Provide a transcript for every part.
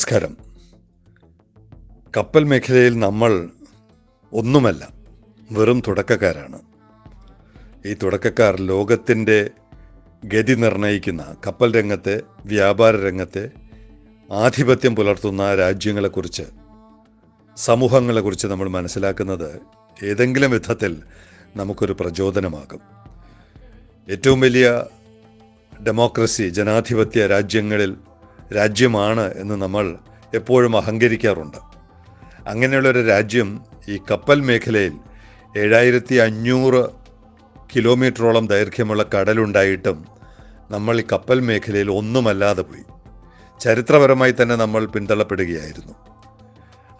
നമസ്കാരം. കപ്പൽ മേഖലയിൽ നമ്മൾ ഒന്നുമല്ല വെറും തുടക്കക്കാരാണ്. ഈ തുടക്കക്കാർ ലോകത്തിന്റെ ഗതി നിർണയിക്കുന്ന കപ്പൽ രംഗത്തെ വ്യാപാര രംഗത്തെ ആധിപത്യം പുലർത്തുന്ന രാജ്യങ്ങളെക്കുറിച്ച് സമൂഹങ്ങളെക്കുറിച്ച് നമ്മൾ മനസ്സിലാക്കുന്നത് ഏതെങ്കിലും വിധത്തിൽ നമുക്കൊരു പ്രചോദനമാകും. ഏറ്റവും വലിയ ഡെമോക്രസി ജനാധിപത്യ രാജ്യങ്ങളിൽ രാജ്യമാണ് എന്ന് നമ്മൾ എപ്പോഴും അഹങ്കരിക്കാറുണ്ട്. അങ്ങനെയുള്ളൊരു രാജ്യം ഈ കപ്പൽ മേഖലയിൽ ഏഴായിരത്തി അഞ്ഞൂറ് കിലോമീറ്ററോളം ദൈർഘ്യമുള്ള കടലുണ്ടായിട്ടും നമ്മൾ ഈ കപ്പൽ മേഖലയിൽ ഒന്നുമല്ലാതെ പോയി. ചരിത്രപരമായി തന്നെ നമ്മൾ പിന്തള്ളപ്പെടുകയായിരുന്നു.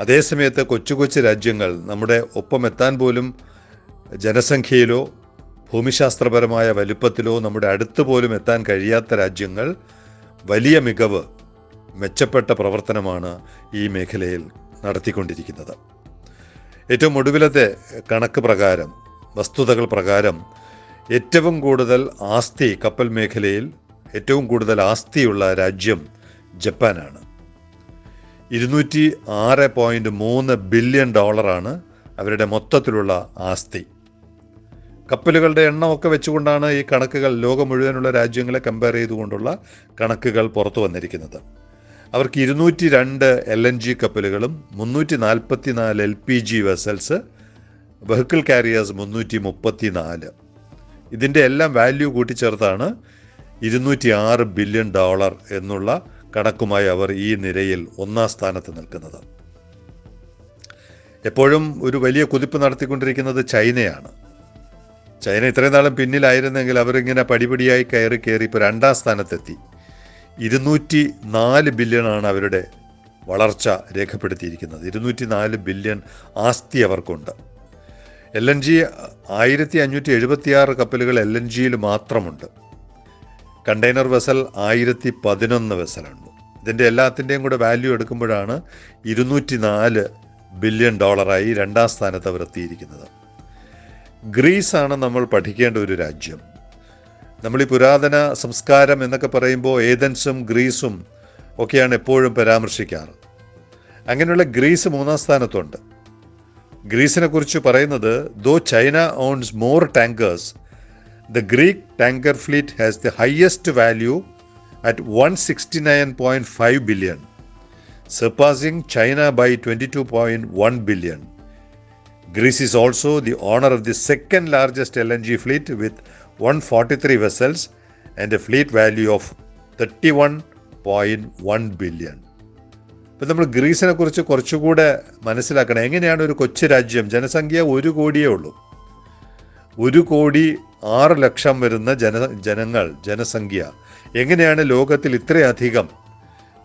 അതേസമയത്ത് കൊച്ചു കൊച്ചു രാജ്യങ്ങൾ നമ്മുടെ ഒപ്പമെത്താൻ പോലും ജനസംഖ്യയിലോ ഭൂമിശാസ്ത്രപരമായ വലുപ്പത്തിലോ നമ്മുടെ അടുത്ത് പോലും എത്താൻ കഴിയാത്ത രാജ്യങ്ങൾ വലിയ മികവ് മെച്ചപ്പെട്ട പ്രവർത്തനമാണ് ഈ മേഖലയിൽ നടത്തിക്കൊണ്ടിരിക്കുന്നത്. ഏറ്റവും ഒടുവിലത്തെ കണക്ക് പ്രകാരം വസ്തുതകൾ പ്രകാരം ഏറ്റവും കൂടുതൽ ആസ്തി കപ്പൽ മേഖലയിൽ ഏറ്റവും കൂടുതൽ ആസ്തിയുള്ള രാജ്യം ജപ്പാനാണ്. ഇരുന്നൂറ്റി ആറ് പോയിന്റ് മൂന്ന് ബില്യൺ ഡോളറാണ് അവരുടെ മൊത്തത്തിലുള്ള ആസ്തി. കപ്പലുകളുടെ എണ്ണമൊക്കെ വെച്ചുകൊണ്ടാണ് ഈ കണക്കുകൾ ലോകം മുഴുവനുള്ള രാജ്യങ്ങളെ കമ്പയർ ചെയ്തുകൊണ്ടുള്ള കണക്കുകൾ പുറത്തു വന്നിരിക്കുന്നത്. അവർക്ക് ഇരുന്നൂറ്റി രണ്ട് എൽ എൻ ജി കപ്പലുകളും മുന്നൂറ്റി നാൽപ്പത്തി നാല് L P G vessels vehicle carriers മുന്നൂറ്റി മുപ്പത്തി നാല് ഇതിന്റെ എല്ലാം വാല്യൂ കൂട്ടിച്ചേർത്താണ് ഇരുന്നൂറ്റി ആറ് ബില്യൺ ഡോളർ എന്നുള്ള കണക്കുമായി അവർ ഈ നിരയിൽ ഒന്നാം സ്ഥാനത്ത് നിൽക്കുന്നത്. എപ്പോഴും ഒരു വലിയ കുതിപ്പ് നടത്തിക്കൊണ്ടിരിക്കുന്നത് ചൈനയാണ്. ചൈന ഇത്രയും നാളും പിന്നിലായിരുന്നെങ്കിൽ അവരിങ്ങനെ പടിപടിയായി കയറി കയറി ഇപ്പോൾ രണ്ടാം സ്ഥാനത്തെത്തി. ഇരുന്നൂറ്റി നാല് ബില്യണാണ് അവരുടെ വളർച്ച രേഖപ്പെടുത്തിയിരിക്കുന്നത്. ഇരുന്നൂറ്റി നാല് ബില്യൺ ആസ്തി അവർക്കുണ്ട്. എൽ എൻ ജി ആയിരത്തി അഞ്ഞൂറ്റി എഴുപത്തിയാറ് കപ്പലുകൾ എൽ എൻ ജിയിൽ മാത്രമുണ്ട്. കണ്ടെയ്നർ വെസൽ ആയിരത്തി പതിനൊന്ന് വെസലുണ്ട് ഇതിന്റെ എല്ലാത്തിന്റെയും കൂടെ വാല്യൂ എടുക്കുമ്പോഴാണ് ഇരുന്നൂറ്റി നാല് ബില്യൺ ഡോളറായി രണ്ടാം സ്ഥാനത്ത് അവർ എത്തിയിരിക്കുന്നത് ഗ്രീസാണ് നമ്മൾ പഠിക്കേണ്ട ഒരു രാജ്യം. നമ്മൾ ഈ പുരാതന സംസ്കാരം എന്നൊക്കെ പറയുമ്പോൾ ഏതൻസും ഗ്രീസും ഒക്കെയാണ് എപ്പോഴും പരാമർശിക്കാറ്. അങ്ങനെയുള്ള ഗ്രീസ് മൂന്നാം സ്ഥാനത്തുണ്ട്. ഗ്രീസിനെ കുറിച്ച് പറയുന്നത് though China owns more tankers the Greek tanker fleet has the highest value at one sixty nine point five billion surpassing China by twenty two point one billion Greece is also the owner of the second largest L N G fleet with 143 vessels and a fleet value of 31.1 billion. ഇപ്പം നമ്മൾ ഗ്രീസിനെ കുറിച്ച് കുറച്ചുകൂടെ മനസ്സിലാക്കണം. എങ്ങനെയാണ് ഒരു കൊച്ചു രാജ്യം? ജനസംഖ്യ ഒരു കോടിയേ ഉള്ളൂ. ഒരു കോടി ആറ് ലക്ഷം വരുന്ന ജന ജനങ്ങൾ ജനസംഖ്യ എങ്ങനെയാണ് ലോകത്തിൽ ഇത്രയധികം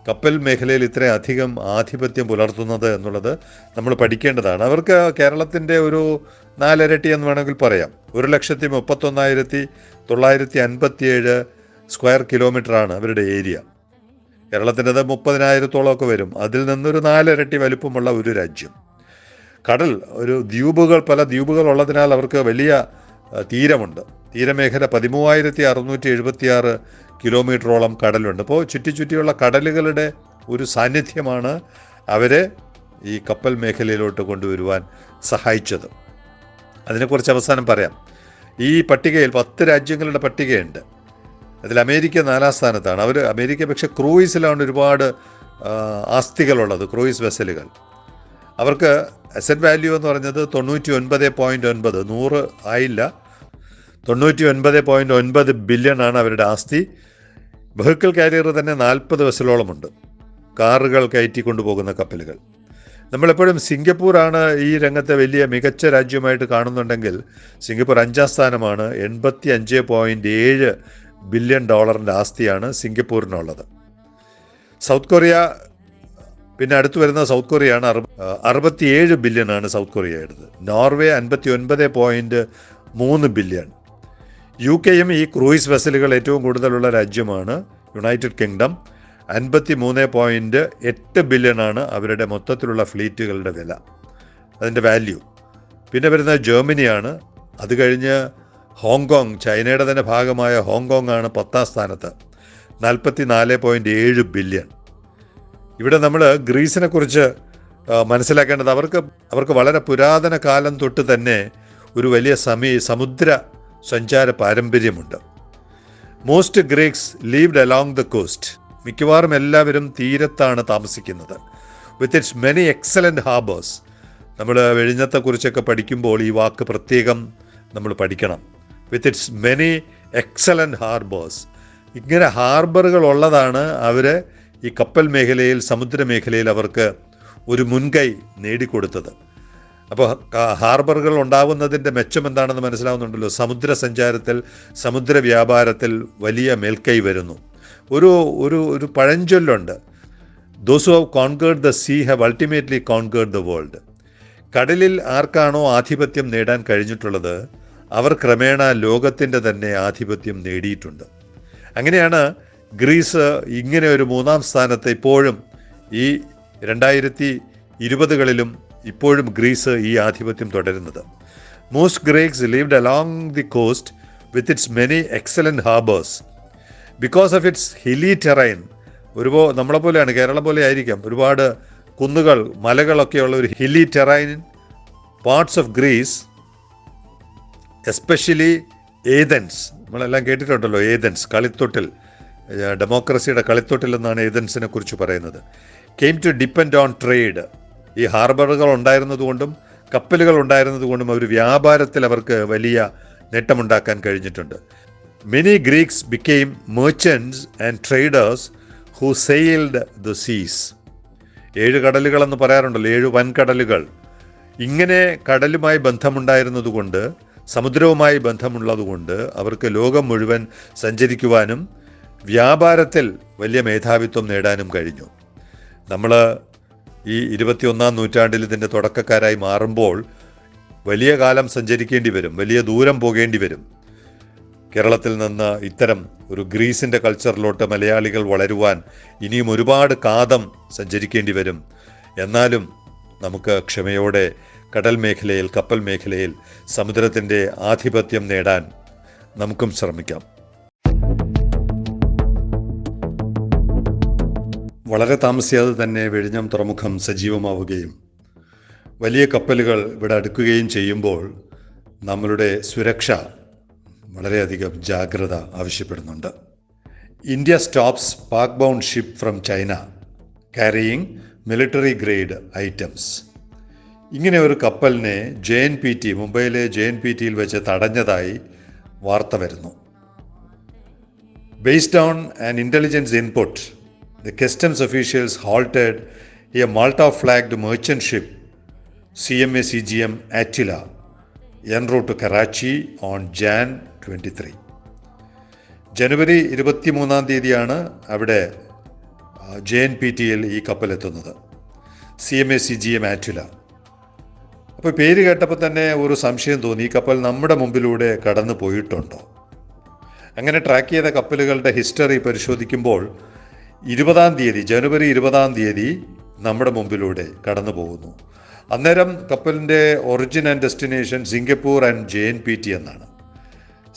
കപ്പൽ മേഖലയിൽ ഇത്രയധികം ആധിപത്യം പുലർത്തുന്നത് എന്നുള്ളത് നമ്മൾ പഠിക്കേണ്ടതാണ്. അവർക്ക് കേരളത്തിന്റെ ഒരു നാലിരട്ടി എന്ന് വേണമെങ്കിൽ പറയാം. ഒരു ലക്ഷത്തി മുപ്പത്തൊന്നായിരത്തി തൊള്ളായിരത്തി അൻപത്തിയേഴ് സ്ക്വയർ കിലോമീറ്ററാണ് അവരുടെ ഏരിയ. കേരളത്തിന്റെത് മുപ്പതിനായിരത്തോളമൊക്കെ വരും. അതിൽ നിന്നൊരു നാലിരട്ടി വലുപ്പമുള്ള ഒരു രാജ്യം. കടൽ ഒരു ദ്വീപുകൾ പല ദ്വീപുകൾ ഉള്ളതിനാൽ അവർക്ക് വലിയ തീരമുണ്ട്. തീരമേഖല പതിമൂവായിരത്തി അറുന്നൂറ്റി എഴുപത്തിയാറ് കിലോമീറ്ററോളം കടലുണ്ട്. അപ്പോൾ ചുറ്റി ചുറ്റിയുള്ള കടലുകളുടെ ഒരു സാന്നിധ്യമാണ് അവരെ ഈ കപ്പൽ മേഖലയിലോട്ട് കൊണ്ടുവരുവാൻ സഹായിച്ചത്. അതിനെക്കുറിച്ച് അവസാനം പറയാം. ഈ പട്ടികയിൽ പത്ത് രാജ്യങ്ങളുടെ പട്ടികയുണ്ട്. അതിൽ അമേരിക്ക നാലാം സ്ഥാനത്താണ്. അവർ അമേരിക്ക പക്ഷേ ക്രൂയിസിലാണ് ഒരുപാട് ആസ്തികളുള്ളത് ക്രൂയിസ് വെസലുകൾ. അവർക്ക് അസറ്റ് വാല്യൂ എന്ന് പറഞ്ഞത് തൊണ്ണൂറ്റി ഒൻപത് പോയിന്റ് ഒൻപത് നൂറ് ആയില്ല. തൊണ്ണൂറ്റി ഒൻപത് പോയിന്റ് ഒൻപത് ബില്യൺ ആണ് അവരുടെ ആസ്തി. വെഹിക്കിൾ കാരിയർ തന്നെ നാൽപ്പത് വെസലോളമുണ്ട് കാറുകൾ കയറ്റി കൊണ്ടുപോകുന്ന കപ്പലുകൾ. നമ്മളെപ്പോഴും സിംഗപ്പൂരാണ് ഈ രംഗത്തെ വലിയ മികച്ച രാജ്യമായിട്ട് കാണുന്നുണ്ടെങ്കിൽ സിംഗപ്പൂർ അഞ്ചാം സ്ഥാനമാണ്. എൺപത്തി അഞ്ച് പോയിന്റ് ഏഴ് ബില്യൺ ഡോളറിന്റെ ആസ്തിയാണ് സിംഗപ്പൂരിനുള്ളത്. സൗത്ത് കൊറിയ പിന്നെ അടുത്തു വരുന്ന സൗത്ത് കൊറിയയാണ് അറുപ അറുപത്തിയേഴ് ആണ് സൗത്ത് കൊറിയയുടേത്. നോർവേ അൻപത്തി ഒൻപത് പോയിന്റ് മൂന്ന് ബില്യൺ. യു കെയും ഈ ക്രൂയിസ് വെസലുകൾ ഏറ്റവും കൂടുതലുള്ള രാജ്യമാണ് യുണൈറ്റഡ് കിങ്ഡം. അൻപത്തി മൂന്ന് പോയിന്റ് എട്ട് ബില്യണാണ് അവരുടെ മൊത്തത്തിലുള്ള ഫ്ലീറ്റുകളുടെ വില. അതിന്റെ വാല്യൂ. പിന്നെ വരുന്ന ജർമ്മനിയാണ്. അത് കഴിഞ്ഞ് ഹോങ്കോങ് ചൈനയുടെ തന്നെ ഭാഗമായ ഹോങ്കോങ് ആണ് പത്താം സ്ഥാനത്ത്. നാൽപ്പത്തി നാല് പോയിന്റ് ഏഴ് ബില്യൺ. ഇവിടെ നമ്മൾ ഗ്രീസിനെ കുറിച്ച് മനസ്സിലാക്കേണ്ടത് അവർക്ക് അവർക്ക് വളരെ പുരാതന കാലം തൊട്ട് തന്നെ ഒരു വലിയ സമീ സമുദ്ര സഞ്ചാര പാരമ്പര്യമുണ്ട് most Greeks lived along the coast മിക്കവാറും എല്ലാവരും തീരത്താണ് താമസിക്കുന്നത്. With its many excellent harbours നമ്മൾ വെഴിഞ്ഞത്തെക്കുറിച്ചൊക്കെ പഠിക്കുമ്പോൾ ഈ വാക്ക് പ്രത്യേകം നമ്മൾ പഠിക്കണം. With its many excellent harbours ഇങ്ങനെ ഹാർബറുകൾ ഉള്ളതാണ് അവർ ഈ കപ്പൽ മേഖലയിൽ സമുദ്ര മേഖലയിൽ അവർക്ക് ഒരു മുൻകൈ നേടിക്കൊടുത്തത്. അപ്പോൾ ഹാർബറുകൾ ഉണ്ടാകുന്നതിന്റെ മെച്ചം എന്താണെന്ന് മനസ്സിലാവുന്നുണ്ടല്ലോ. സമുദ്ര സഞ്ചാരത്തിൽ സമുദ്ര വ്യാപാരത്തിൽ വലിയ മേൽക്കൈ വരുന്നു. ഒരു ഒരു ഒരു പഴഞ്ചൊല്ലുണ്ട്. Those have conquered the sea have ultimately conquered the world കടലിൽ ആർക്കാണോ ആധിപത്യം നേടാൻ കഴിഞ്ഞിട്ടുള്ളത് അവർ ക്രമേണ ലോകത്തിന്റെ തന്നെ ആധിപത്യം നേടിയിട്ടുണ്ട്. അങ്ങനെയാണ് ഗ്രീസ് ഇങ്ങനെ ഒരു മൂന്നാം സ്ഥാനത്ത് ഇപ്പോഴും ഈ രണ്ടായിരത്തി ഇരുപതുകളിലും ഇപ്പോഴും ഗ്രീസ് ഈ ആധിപത്യം തുടരുന്നത്. Most Greeks lived along the coast with its many excellent harbours because of its hilly terrain ഒരുപോ നമ്മളെ പോലെയാണ് കേരളം പോലെ ആയിരിക്കാം. ഒരുപാട് കുന്നുകൾ മലകളൊക്കെയുള്ള ഒരു hilly terrain parts of Greece especially Athens നമ്മളെല്ലാം കേട്ടിട്ടുണ്ടല്ലോ ഏതൻസ് കളിത്തൊട്ടിൽ. ഡെമോക്രസിയുടെ കളിത്തൊട്ടിൽ എന്നാണ് ഏതൻസിനെ കുറിച്ച് പറയുന്നത്. Came to depend on trade ഈ ഹാർബറുകൾ ഉണ്ടായിരുന്നതുകൊണ്ടും കപ്പലുകൾ ഉണ്ടായിരുന്നതുകൊണ്ടും അവർ വ്യാപാരത്തിൽ അവർക്ക് വലിയ നേട്ടമുണ്ടാക്കാൻ കഴിഞ്ഞിട്ടുണ്ട്. Many Greeks became merchants and traders who sailed the seas ഏഴ് കടലുകളെന്ന് പറയാറുണ്ടല്ലോ ഏഴ് വൻകടലുകൾ. ഇങ്ങനെ കടലുമായി ബന്ധമുണ്ടായിരുന്നതുകൊണ്ട് സമുദ്രവുമായി ബന്ധമുള്ളതുകൊണ്ട് അവർക്ക് ലോകം മുഴുവൻ സഞ്ചരിക്കുവാനും വ്യാപാരത്തിൽ വലിയ മേധാവിത്വം നേടാനും കഴിഞ്ഞു. നമ്മൾ ഈ ഇരുപത്തിയൊന്നാം നൂറ്റാണ്ടിൽ ഇതിന്റെ തുടക്കക്കാരായി മാറുമ്പോൾ വലിയ കാലം സഞ്ചരിക്കേണ്ടി വരും വലിയ ദൂരം പോകേണ്ടി വരും. കേരളത്തിൽ നിന്ന് ഇത്തരം ഒരു ഗ്രീസിന്റെ കൾച്ചറിലോട്ട് മലയാളികൾ വളരുവാൻ ഇനിയും ഒരുപാട് കാതം സഞ്ചരിക്കേണ്ടി വരും. എന്നാലും നമുക്ക് ക്ഷമയോടെ കടൽ മേഖലയിൽ കപ്പൽ മേഖലയിൽ സമുദ്രത്തിന്റെ ആധിപത്യം നേടാൻ നമുക്കും ശ്രമിക്കാം. വളരെ താമസിയാതെ തന്നെ വെഴിഞ്ഞം തുറമുഖം സജീവമാവുകയും വലിയ കപ്പലുകൾ ഇവിടെ അടുക്കുകയും ചെയ്യുമ്പോൾ നമ്മളുടെ സുരക്ഷ വളരെയധികം ജാഗ്രത ആവശ്യപ്പെടുന്നുണ്ട്. India stops Pak bound ship from China carrying military grade items. ഇങ്ങനെ ഒരു കപ്പലിനെ ജെ എൻ പി ടി മുംബൈയിലെ ജെ എൻ പി ടിയിൽ വെച്ച് തടഞ്ഞതായി വാർത്ത വരുന്നു. Based on an intelligence input, the customs officials halted a Malta flagged merchant ship CMA CGM Attila en route to Karachi on Jan 23. ജനുവരി ഇരുപത്തിമൂന്നാം തീയതിയാണ് അവിടെ ജെ എൻ പി ടിയിൽ ഈ കപ്പലെത്തുന്നത് C M A C G M Attila അപ്പോൾ പേര് കേട്ടപ്പോൾ തന്നെ ഒരു സംശയം തോന്നി. ഈ കപ്പൽ നമ്മുടെ മുമ്പിലൂടെ കടന്നു പോയിട്ടുണ്ടോ? അങ്ങനെ ട്രാക്ക് ചെയ്ത കപ്പലുകളുടെ ഹിസ്റ്ററി പരിശോധിക്കുമ്പോൾ ഇരുപതാം തീയതി ജനുവരി ഇരുപതാം തീയതി നമ്മുടെ മുമ്പിലൂടെ കടന്നു പോകുന്നു. അന്നേരം കപ്പലിന്റെ origin and destination Singapore and J N P T എന്നാണ്.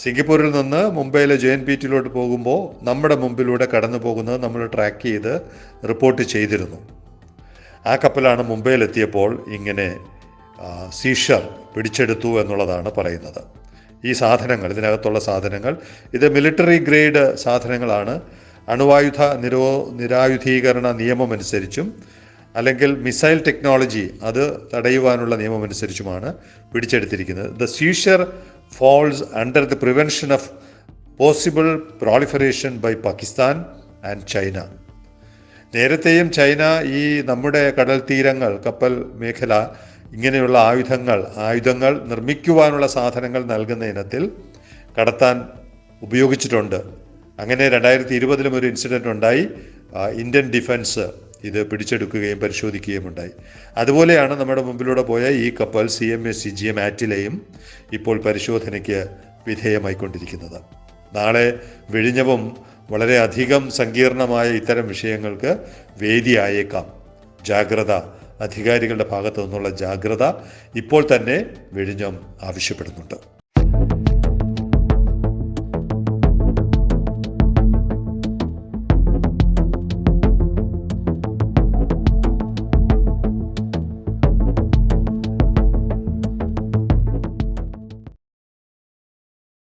സിംഗപ്പൂരിൽ നിന്ന് മുംബൈയിലെ ജെ എൻ പി ടിയിലോട്ട് പോകുമ്പോൾ നമ്മുടെ മുമ്പിലൂടെ കടന്നു പോകുന്നത് നമ്മൾ ട്രാക്ക് ചെയ്ത് റിപ്പോർട്ട് ചെയ്തിരുന്നു. ആ കപ്പലാണ് മുംബൈയിലെത്തിയപ്പോൾ ഇങ്ങനെ സീഷർ പിടിച്ചെടുത്തു എന്നുള്ളതാണ് പറയുന്നത്. ഈ സാധനങ്ങൾ ഇതിനകത്തുള്ള സാധനങ്ങൾ ഇത് മിലിറ്ററി ഗ്രേഡ് സാധനങ്ങളാണ്. അണുവായുധ നിരോ നിരായുധീകരണ നിയമമനുസരിച്ചും അല്ലെങ്കിൽ മിസൈൽ ടെക്നോളജി അത് തടയുവാനുള്ള നിയമമനുസരിച്ചുമാണ് പിടിച്ചെടുത്തിരിക്കുന്നത്. The seizure falls under the prevention of possible proliferation by Pakistan and China. നേരത്തെയും ചൈന ഈ നമ്മുടെ കടൽ തീരങ്ങൾ കപ്പൽ മേഖല ഇങ്ങനെയുള്ള ആയുധങ്ങൾ ആയുധങ്ങൾ നിർമ്മിക്കുവാനുള്ള സാധനങ്ങൾ നൽകുന്ന ഇനത്തിൽ കടത്താൻ ഉപയോഗിച്ചിട്ടുണ്ട്. അങ്ങനെ രണ്ടായിരത്തി ഇരുപതിലും ഒരു ഇൻസിഡന്റ് ഉണ്ടായി. ഇന്ത്യൻ ഡിഫൻസ് ഇത് പിടിച്ചെടുക്കുകയും പരിശോധിക്കുകയും ഉണ്ടായി. അതുപോലെയാണ് നമ്മുടെ മുമ്പിലൂടെ പോയ ഈ കപ്പൽ C M S C G M ആറ്റിലെയും ഇപ്പോൾ പരിശോധനയ്ക്ക് വിധേയമായിക്കൊണ്ടിരിക്കുന്നത്. നാളെ വിഴിഞ്ഞവും വളരെയധികം സങ്കീർണമായ ഇത്തരം വിഷയങ്ങൾക്ക് വേദിയായേക്കാം ജാഗ്രത അധികാരികളുടെ ഭാഗത്തു നിന്നുള്ള ജാഗ്രത ഇപ്പോൾ തന്നെ വിഴിഞ്ഞം ആവശ്യപ്പെടുന്നുണ്ട്.